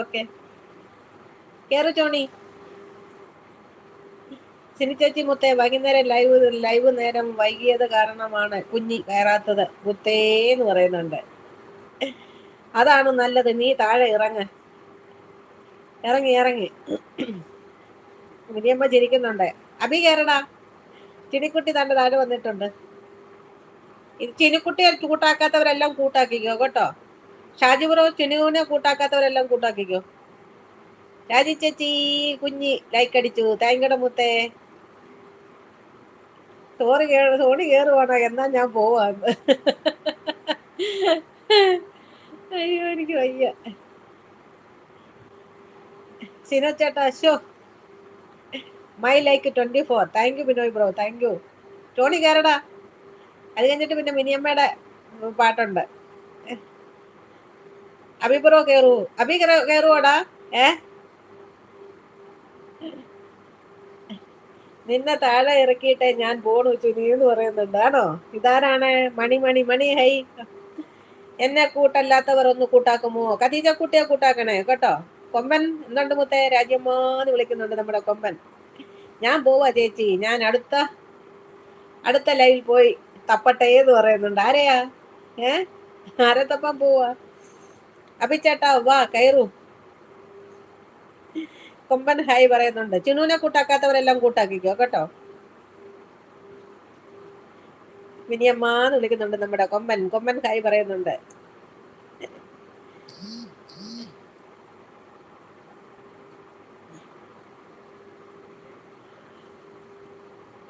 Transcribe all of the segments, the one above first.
Okay. കേറു ചോണി Sini ചേച്ചി മുത്തേ വൈകുന്നേരം ലൈവ് ലൈവ് നേരം വൈകിയത് കാരണമാണ് കുഞ്ഞി കയറാത്തത്. മുത്തേ എന്ന് പറയുന്നുണ്ട്. അതാണ് നല്ലത്. നീ താഴെ ഇറങ്ങ. ഇറങ്ങി ഇറങ്ങി. മിനിയമ്മ ചിരിക്കുന്നുണ്ട്. അഭി കയറടാ ചിനിക്കുട്ടി തന്റെ താഴെ വന്നിട്ടുണ്ട്. ചിനിക്കുട്ടിയെ കൂട്ടാക്കാത്തവരെല്ലാം കൂട്ടാക്കിക്കോ കേട്ടോ? ഷാജിപുറോ ചിനുവിനെ കൂട്ടാക്കാത്തവരെല്ലാം കൂട്ടാക്കിക്കോ. രാജി ചേച്ചി കുഞ്ഞി ലൈക്ക് അടിച്ചു. താങ്കട മുത്തേ. സോറി കേറ് സോണി കേറുവാണോ എന്നാ ഞാൻ പോവാന്ന്. അയ്യോ എനിക്ക് വയ്യ. സിനോ ചേട്ടാ അശോ my like twenty four thank you Binoy bro thank you Tony കയറടാ അത് കഴിഞ്ഞിട്ട് പിന്നെ മിനിയമ്മയുടെ പാട്ടുണ്ട്. അബി ബ്രോ കേറൂ. അബി കേറുവാടാ. ഏ? നിന്നെ താഴെ ഇറക്കിയിട്ടേ ഞാൻ പോണു ചുനി എന്ന് പറയുന്നുണ്ടാണോ ഇതാരാണ്? മണി മണി മണി ഹൈ. എന്നെ കൂട്ടല്ലാത്തവർ ഒന്ന് കൂട്ടാക്കുമോ? കതീജ കുട്ടിയെ കൂട്ടാക്കണേ കേട്ടോ? കൊമ്പൻ എന്തുണ്ട് മുത്തേ? രാജ്യമാന്ന് വിളിക്കുന്നുണ്ട് നമ്മുടെ കൊമ്പൻ. ഞാൻ പോവാ ചേച്ചി. ഞാൻ അടുത്ത അടുത്ത ലൈവിൽ പോയി തപ്പട്ടെ എന്ന് പറയുന്നുണ്ട്. ആരെയാ? ഏ? ആരെ തപ്പാൻ പോവാ? അഭിച്ചേട്ടാ വാ കയറൂ. കൊമ്പൻ ഹായ് പറയുന്നുണ്ട്. ചിനുവിനെ കൂട്ടാക്കാത്തവരെല്ലാം കൂട്ടാക്കിക്കോ കേട്ടോ? മിനിയമ്മാന്ന് വിളിക്കുന്നുണ്ട് നമ്മുടെ കൊമ്പൻ. കൊമ്പൻ ഹായ് പറയുന്നുണ്ട്.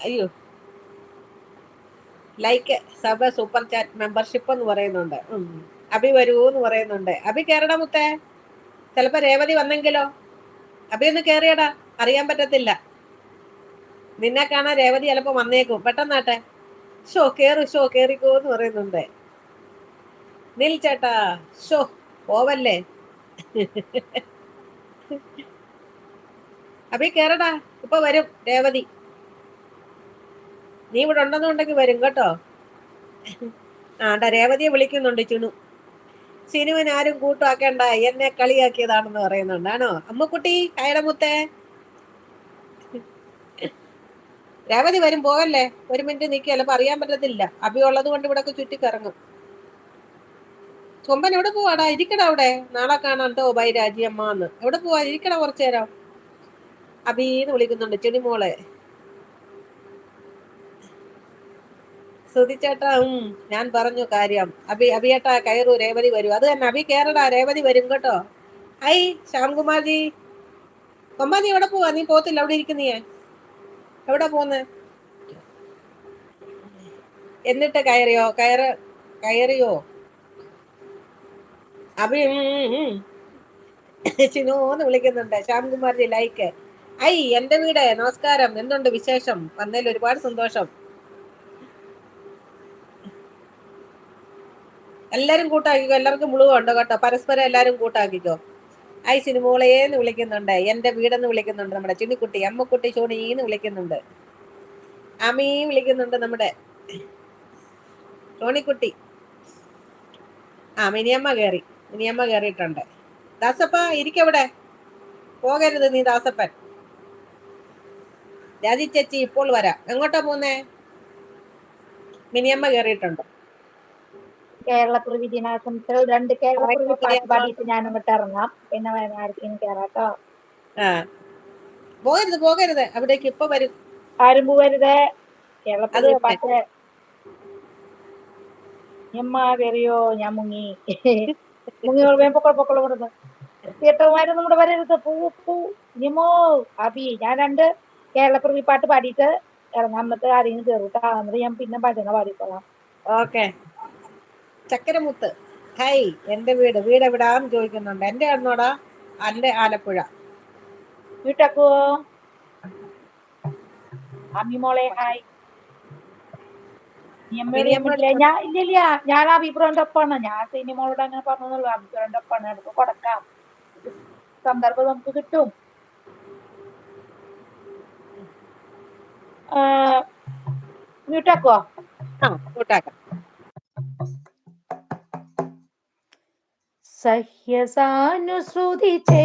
അയ്യോ. Like sub super chat membership എന്ന് പറയുന്നുണ്ട്. അഭി വരൂ എന്ന് പറയുന്നുണ്ട്. അഭി കേറടാ മുത്തേ. ചിലപ്പോ രേവതി വന്നെങ്കിലോ? അഭി ഒന്ന് കേറിയടാ. അറിയാൻ പറ്റത്തില്ല. നിന്നെ കാണാൻ രേവതി ചിലപ്പോ വന്നേക്കും. പെട്ടെന്നാട്ടെ. ഷോ കേറു ഷോ കേറിക്കോ എന്ന് പറയുന്നുണ്ട്. നിൽ ചേട്ടാ ഷോ പോവല്ലേ? അഭി കേറടാ. ഇപ്പൊ വരും രേവതി. നീ ഇവിടെ ഉണ്ടെന്നുണ്ടെങ്കിൽ വരും കേട്ടോ. ആണ്ട രേവതിയെ വിളിക്കുന്നുണ്ട് ചിണു സിനുവിന് ആരും കൂട്ടാക്കണ്ട എന്നെ കളിയാക്കിയതാണെന്ന് പറയുന്നുണ്ടാണോ അമ്മക്കുട്ടി കയറമുത്തേ രേവതി വരും പോകല്ലേ ഒരു മിനിറ്റ് നിൽക്കുക അല്ലപ്പോ അറിയാൻ പറ്റത്തില്ല. അഭി ഉള്ളത് കൊണ്ട് ഇവിടെ ചുറ്റിക്കറങ്ങും. കൊമ്പൻ എവിടെ പോവാടാ? ഇരിക്കട അവിടെ. നാളെ കാണാൻ കേട്ടോ ബൈ രാജിയമ്മ എന്ന്. എവിടെ പോവാ? ഇരിക്കട കുറച്ചു നേരം. അബീന്ന് വിളിക്കുന്നുണ്ട് ചെടിമോളെ. ശ്രുതിച്ചേട്ടാ ഞാൻ പറഞ്ഞു കാര്യം. അബി അബിയേട്ടാ കയറു രേവതി വരൂ. അത് തന്നെ അബി കയറടാ രേവതി വരും കേട്ടോ. ഐ ശ്യാംകുമാർജി. കൊമ്പ നീ എവിടെ പോവാ? നീ പോത്തില്ല അവിടെ ഇരിക്കുന്നീ എവിടെ പോന്ന്? എന്നിട്ട് കയറിയോ? കയറ് കയറിയോ? അബി. ചിനോന്ന് വിളിക്കുന്നുണ്ട് ശ്യാംകുമാർജി ലൈക്ക്. ഐ എന്റെ വീട് നമസ്കാരം. എന്തുണ്ട് വിശേഷം? വന്നതിൽ ഒരുപാട് സന്തോഷം. എല്ലാരും കൂട്ടാക്കിക്കോ. എല്ലാവർക്കും മുഴുവുണ്ട് കേട്ടോ? പരസ്പരം എല്ലാരും കൂട്ടാക്കിക്കോ. ഐ സിനിമോളേന്ന് വിളിക്കുന്നുണ്ട്. എന്റെ വീടെന്ന് വിളിക്കുന്നുണ്ട് നമ്മുടെ ചിന്നിക്കുട്ടി അമ്മക്കുട്ടി ചോണീന്ന് വിളിക്കുന്നുണ്ട്. അമീ വിളിക്കുന്നുണ്ട് നമ്മുടെ ടോണിക്കുട്ടി ആ മിനിയമ്മ കേറി. മിനിയമ്മ കേറിയിട്ടുണ്ട്. ദാസപ്പ ഇരിക്കവിടെ? പോകരുത് നീ ദാസപ്പൻ. രാജി ചേച്ചി ഇപ്പോൾ വരാം. എങ്ങോട്ടാ പോന്നേ? മിനിയമ്മ കേറിയിട്ടുണ്ട്. കേരളപ്പിറവി ദിനാശംസകൾ രണ്ട് കേരളപ്പിറവി പാട്ട് പാടിയിട്ട് ഞാൻ അങ്ങോട്ട് ഇറങ്ങാം. പിന്നെ ആർക്കും കേറാട്ടോ പോകരുത് പോകരുത്. അവിടേക്ക് ഇപ്പൊ വരും. ആരും കേരളപ്പിറവി അത് പാട്ട്. ഞമ്മ കയറിയോ ഞാൻ മുങ്ങി. മുങ്ങി പൊക്കൾ പൊക്കൾ കൊടുത്ത് തിയേറ്റർമാരൊന്നും കൂടെ വരരുത്. പൂ പൂ നിമോ അബി ഞാൻ രണ്ട് കേരളപ്പിറവി പാട്ട് പാടിയിട്ട് ഇറങ്ങാമത്തെ ആരെങ്കിലും കയറൂട്ടാ എന്നിട്ട് ഞാൻ പിന്നെ ഭജന പാടിക്കോളാം. ഓക്കെ. ചക്കരമുത്ത്. ഹൈ എന്റെ വീട് വീട് എവിടാന്ന് ചോദിക്കുന്നുണ്ട്. എന്റെ ആണോടാ അന്റെ ആലപ്പുഴ. വീട്ടക്കോ? അമ്മിമോളെ ഹായ്. ഞാൻ ഇല്ലില്ല. ഞാൻ അഭിപ്രായന്റെ ഒപ്പാണ്. ഞാൻ സിനിമോളോട് അങ്ങനെ പറഞ്ഞതുള്ളൂ അഭിപ്രായന്റെ ഒപ്പാണ്. അടുത്ത് കൊടുക്കാം. സന്ദർഭം നമുക്ക് കിട്ടും. മ്യൂട്ടാക്കോ ആ കൂട്ടാക്കാം സഹ്യസാനുശ്രുതി